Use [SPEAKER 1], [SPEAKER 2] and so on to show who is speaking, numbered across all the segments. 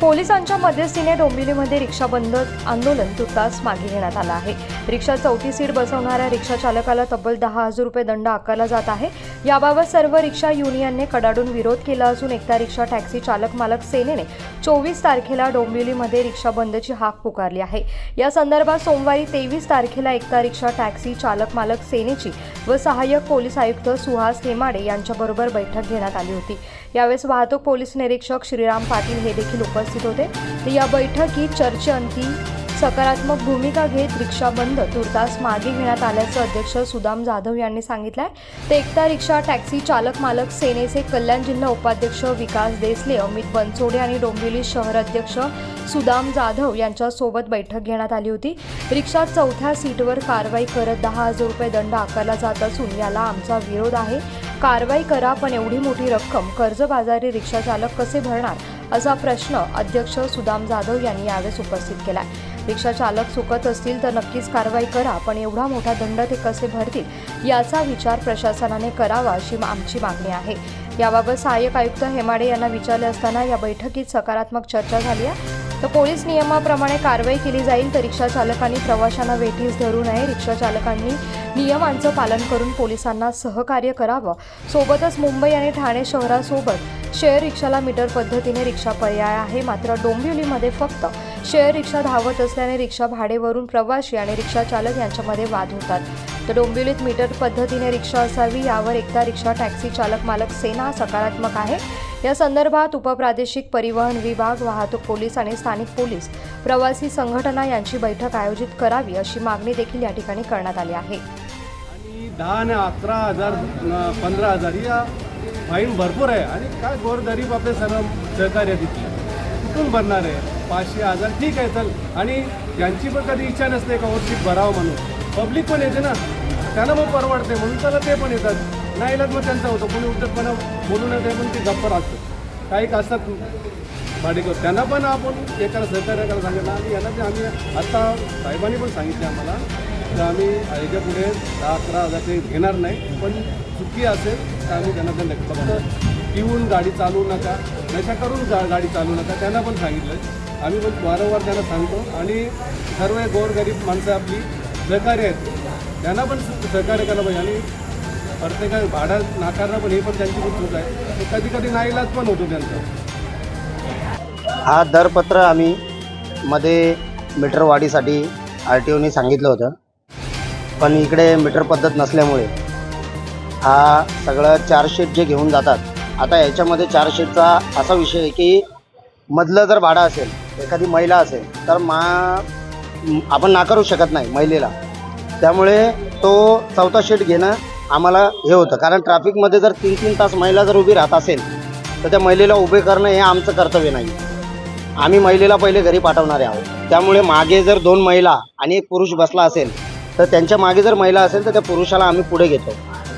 [SPEAKER 1] पोलिसांच्या मध्यस्थीने डोंबिवलीमध्ये रिक्षा बंद आंदोलन तुर्तास मागे घेण्यात आलं आहे. रिक्षा चौथी सीट बसवणाऱ्या रिक्षा चालकाला तब्बल दहा हजार रुपये दंड आकारला जात आहे. याबाबत सर्व रिक्षा युनियनने कडाडून विरोध केला असून एकता रिक्षा टॅक्सी चालक मालक सेनेने चोवीस तारखेला डोंबिवलीमध्ये रिक्षा बंदची हाक पुकारली आहे. या संदर्भात सोमवारी तेवीस तारखेला एकता रिक्षा टॅक्सी चालक मालक सेनेची व सहाय्यक पोलीस आयुक्त सुहास हेमाडे यांच्याबरोबर बैठक घेण्यात आली होती. यावेळेस वाहतूक पोलीस निरीक्षक श्रीराम पाटील हे देखील उपस्थित होते. तर या बैठकीत चर्चेअंती सकारात्मक भूमिका घेत रिक्षा बंद तुर्तास मागे घेण्यात आल्याचं अध्यक्ष सुदाम जाधव यांनी सांगितलं आहे ते एकता रिक्षा टॅक्सी चालक मालक सेनेचे कल्याण जिल्हा उपाध्यक्ष विकास देसले अमित बनसोडे आणि डोंबिवली शहर अध्यक्ष सुदाम जाधव यांच्यासोबत बैठक घेण्यात आली होती. रिक्षा चौथ्या सीटवर कारवाई करत दहा हजार रुपये दंड आकारला जात असून याला आमचा विरोध आहे. कारवाई करा पण एवढी मोठी रक्कम कर्जबाजारी रिक्षा चालक कसे भरणार? असा प्रश्न अध्यक्ष सुदाम जाधव यांनी यावेळेस उपस्थित केला आहे रिक्षा चालक चुकत असतील तर नक्कीच कारवाई करा पण एवढा मोठा दंड ते कसे भरतील याचा विचार प्रशासनाने करावा अशी मा- आमची मागणी आहे. याबाबत सहाय्यक आयुक्त हेमाडे यांना विचारले असताना या बैठकीत सकारात्मक चर्चा झाली आहे. तर पोलीस नियमाप्रमाणे कारवाई केली जाईल तर रिक्षा चालकांनी प्रवाशांना वेठीस धरू नये. रिक्षा चालकांनी नियमांचं पालन करून पोलिसांना सहकार्य करावं. सोबतच मुंबई आणि ठाणे शहरासोबत शेअर रिक्षाला मीटर पद्धतीने रिक्षा पर्याय आहे. मात्र डोंबिवलीमध्ये फक्त शेअर रिक्षा धावत असल्याने रिक्षा भाडेवरून प्रवासी आणि रिक्षा चालक यांच्यामध्ये वाद होतात. तर डोंबिवलीत मीटर पद्धतीने रिक्षा असावी यावर एकदा रिक्षा टॅक्सी चालक मालक सेना सकारात्मक आहे. या संदर्भात उपप्रादेशिक परिवहन विभाग वाहतूक पोलीस आणि स्थानिक पोलीस प्रवासी संघटना यांची बैठक आयोजित करावी अशी मागणी देखील या ठिकाणी करण्यात आली आहे.
[SPEAKER 2] आणि दहा आणि अकरा हजार पंधरा हजार या फाईन भरपूर आहे. आणि काय गोरगरीब आपले सर्व सहकार्य तिथे. कुठून भरणार आहे? पाचशे हजार. ठीक आहे चल. आणि यांची पण कधी इच्छा नसते का ओरशीट भरावं म्हणून? पब्लिक पण येते ना. त्यांना मग परवडते म्हणून त्याला ते पण येतात. नाही इलाज मग त्यांचा होतो. कोणी उद्धटपणा बोलू नये ते पण ते गप्प राहतात. काही असतात भाडेकर त्यांना पण आपण एकाला सहकार्य करायला सांगितलं. आणि यांना ते आम्ही आत्ता साहेबांनी पण सांगितले आम्हाला. तर आम्ही याच्यापुढे दहा अकरा हजार ते घेणार नाही. पण चुकी असेल तर आम्ही त्यांना दंड घेऊ. फक्त पिऊन गाडी चालवू नका. नशा करून गा गाडी चालवू नका. त्यांना पण सांगितलं आम्ही पण वारंवार त्यांना सांगतो. आणि सर्व गोरगरीब माणसं आपली सहकार्य आहेत. त्यांना पण सहकार्य करायला पाहिजे. आणि प्रत्येक भाडं नाकारणं पण हे पण त्यांची खूप चूक आहे. कधी कधी नाईलाज पण होतो त्यांचा.
[SPEAKER 3] हा दरपत्र आम्ही मध्ये मीटर वाढीसाठी आर टी ओनी सांगितलं होतं. पण इकडे मीटर पद्धत नसल्यामुळे हा सगळं चार्जशीट जे घेऊन जातात आता याच्यामध्ये चार्जशीटचा असा विषय आहे की मधलं जर भाडं असेल एखादी महिला असेल तर मा आपण नाकारू शकत नाही महिलेला. त्यामुळे तो चौथा शीट घेणं आम्हाला हे होतं. कारण ट्रॅफिकमध्ये जर तीन तीन तास महिला जर उभी राहत असेल तर त्या महिलेला उभे करणं हे आमचं कर्तव्य नाही. आम्ही महिलेला पहिले घरी पाठवणारे आहोत. त्यामुळे मागे जर दोन महिला आणि एक पुरुष बसला असेल तर त्यांच्या मागे जर महिला असेल तर त्या पुरुषाला आम्ही पुढे घेतो.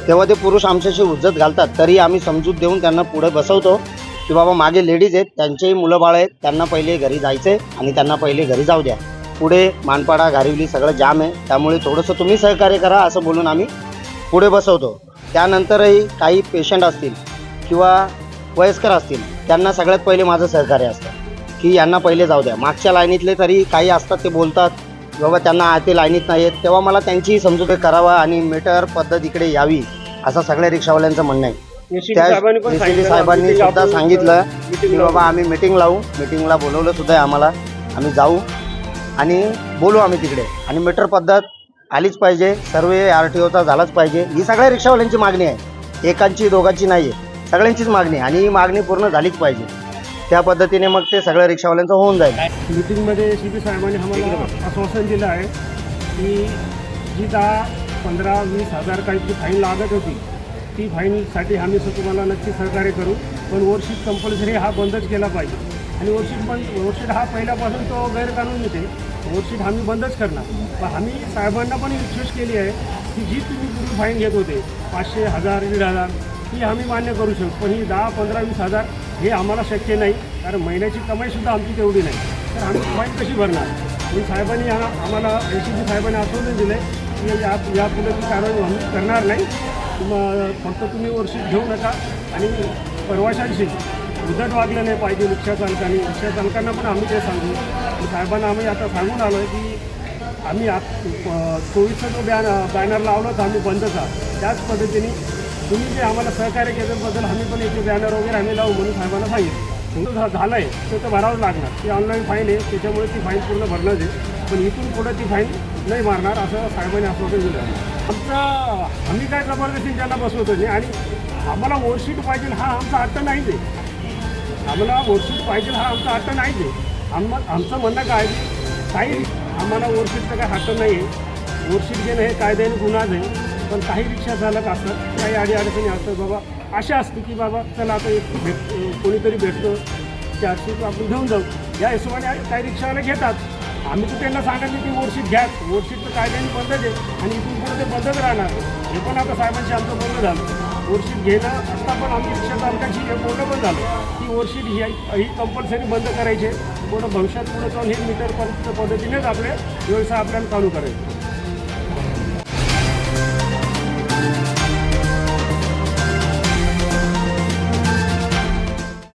[SPEAKER 3] तेव्हा ते पुरुष आमच्याशी उज्जत घालतात तरी आम्ही समजूत देऊन त्यांना पुढे बसवतो. की बाबा मागे लेडीज आहेत त्यांचेही मुलं बाळ आहेत त्यांना पहिले घरी जायचे आणि त्यांना पहिले घरी जाऊ द्या. पुढे मानपाडा घारिवली सगळं जाम आहे. त्यामुळे थोडंसं तुम्ही सहकार्य करा असं बोलून आम्ही पुढे बसवतो. त्यानंतरही काही पेशंट असतील किंवा वयस्कर असतील त्यांना सगळ्यात पहिले माझं सहकार्य असतं की यांना पहिले जाऊ द्या. मागच्या लाईनीतले तरी काही असतात ते बोलतात बाबा त्यांना आ- ते लाईनीत नाही आहेत तेव्हा मला त्यांची समजूत करावा आणि मीटर पद्धत इकडे यावी असं सगळ्या रिक्षावाल्यांचं म्हणणं आहे. त्या साहेबांनी सुद्धा सांगितलं की बाबा आम्ही मिटिंग लावू. मिटिंगला बोलवलं सुद्धा आहे आम्हाला. आम्ही जाऊ आणि बोलू आम्ही तिकडे. आणि मीटर पद्धत आलीच पाहिजे. सर्व आर टी ओचा झालाच पाहिजे. ही सगळ्या रिक्षावाल्यांची मागणी आहे. एकांची दोघांची नाही आहे सगळ्यांचीच मागणी आहे. आणि ही मागणी पूर्ण झालीच पाहिजे. त्या पद्धतीने मग ते सगळ्या रिक्षावाल्यांचं होऊन जाईल.
[SPEAKER 4] मीटिंगमध्ये सी पी साहेबांनी आम्हाला आश्वासन दिलं आहे की जी दहा पंधरा वीस हजार काहीतरी फाईन लागत होती ती फाईनसाठी आम्ही सु- तुम्हाला नक्की सहकार्य करू. पण वर्षीत कंपल्सरी हा बंदच केला पाहिजे. आणि वर्षीत पण वर्षीट हा पहिल्यापासून तो गैरकानून येते. वर्षीट आम्ही बंदच करणार. पण आम्ही साहेबांना पण रिक्वेस्ट केली आहे की जी तुम्ही पूर्वी फाईन घेत होते पाचशे हजार दीड हजार ती आम्ही मान्य करू शकतो. पण ही दहा पंधरा वीस हजार हे आम्हाला शक्य नाही. कारण महिन्याची कमाईसुद्धा आमची तेवढी नाही. तर आम्ही फाईन कशी भरणार? म्हणून साहेबांनी हा आम्हाला ए सी पी साहेबांनी आश्वासन दिलं आहे की या यापुढे ती कारवाई आम्ही करणार नाही. मग फक्त तुम्ही वर्षी घेऊ नका. आणि परवाशांशी उदट वागलं नाही पाहिजे रिक्षा चालकांनी रिक्षा चालकांना पण आम्ही ते सांगू. आणि साहेबांना आम्ही आता सांगून आलो आहे की आम्ही आत चोवीसचा जो बॅन बॅनर लावला होता आम्ही बंदचा त्याच पद्धतीने तुम्ही जे आम्हाला सहकार्य केल्याबद्दल आम्ही पण इथे बॅनर वगैरे आम्ही लावू म्हणून साहेबांना सांगितलं. झालं आहे तर ते भरावंच लागणार. ती ऑनलाईन फाईन आहे त्याच्यामुळे ती फाईन पूर्ण भरणार आहे. पण इथून पुढं ती फाईन नाही मारणार असं साहेबांनी आश्वासन दिलं आमचा आम्ही काय जबरदस्ती त्यांना बसवतो नाही आणि आम्हाला ओव्हरशीट पाहिजे हा आमचा हट्ट नाहीच आहे. आम्हाला ओव्हरशीट पाहिजे हा आमचा हट्ट नाहीच आहे. आम आमचं म्हणणं काय आहे, काही आम्हाला ओव्हरशीटचा काय हट्ट नाही आहे ओव्हरशीट घेणं हे कायद्याने गुन्हाच आहे. पण काही रिक्षा चालक असतात काही अडी अडचणी असतात बाबा अशा असते की बाबा चला आता एक भेट कोणीतरी भेटतो चारशे आपण घेऊन जाऊ. या हिशोबाने काही रिक्षावाले घेतात. आम्ही तर त्यांना सांगितलं की ओव्हरशीट घ्या. ओव्हरशीट तर कायद्याने बंदच आहे. आणि इथून पुढे ते बंदच राहणार. हे पण आता साहेबांशी आमचं बंद झालं. ओव्हरशीट घेणं आत्ता पण आम्ही रिक्षा चालकांशी हे बोलणं पण झालं. की ओव्हरशीट ही ही कंपल्सरी बंद करायची आहे. पुढं भविष्यात पुढे जाऊन हे मीटर पद्धतीनेच आपले व्यवसाय आपल्याला चालू करायचे